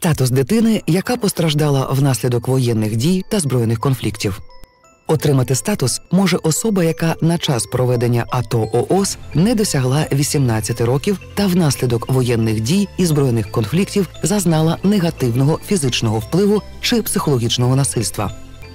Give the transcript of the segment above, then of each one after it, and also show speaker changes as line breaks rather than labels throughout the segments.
Статус дитини, яка постраждала внаслідок воєнних дій та збройних конфліктів. Отримати статус може особа, яка на час проведення АТО ООС не досягла 18 років та внаслідок воєнних дій і збройних конфліктів зазнала негативного фізичного впливу чи психологічного насильства.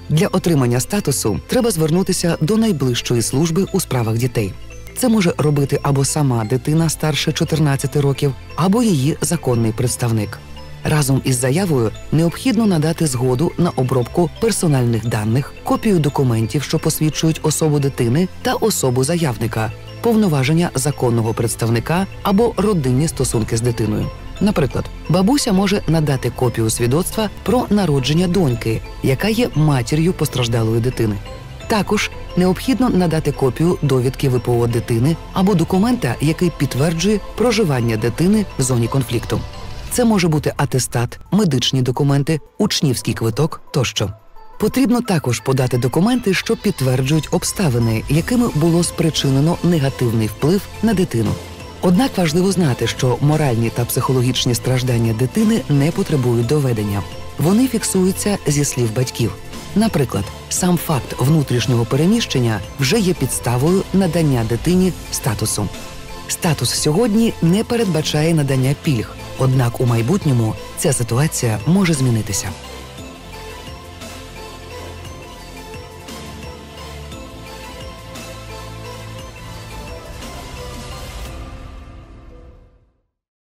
Для отримання статусу треба звернутися до найближчої служби у справах дітей. Це може робити або сама дитина старше 14 років, або її законний представник. Разом із заявою необхідно надати згоду на обробку персональних даних, копію документів, що посвідчують особу дитини та особу заявника, повноваження законного представника або родинні стосунки з дитиною. Наприклад, бабуся може надати копію свідоцтва про народження доньки, яка є матір'ю постраждалої дитини. Також необхідно надати копію довідки ВПО дитини або документа, який підтверджує проживання дитини в зоні конфлікту. Це може бути атестат, медичні документи, учнівський квиток тощо. Потрібно також подати документи, що підтверджують обставини, якими було спричинено негативний вплив на дитину. Однак важливо знати, що моральні та психологічні страждання дитини не потребують доведення. Вони фіксуються зі слів батьків. Наприклад, сам факт внутрішнього переміщення вже є підставою надання дитині статусу. Статус сьогодні не передбачає надання пільг, однак у майбутньому ця ситуація може змінитися.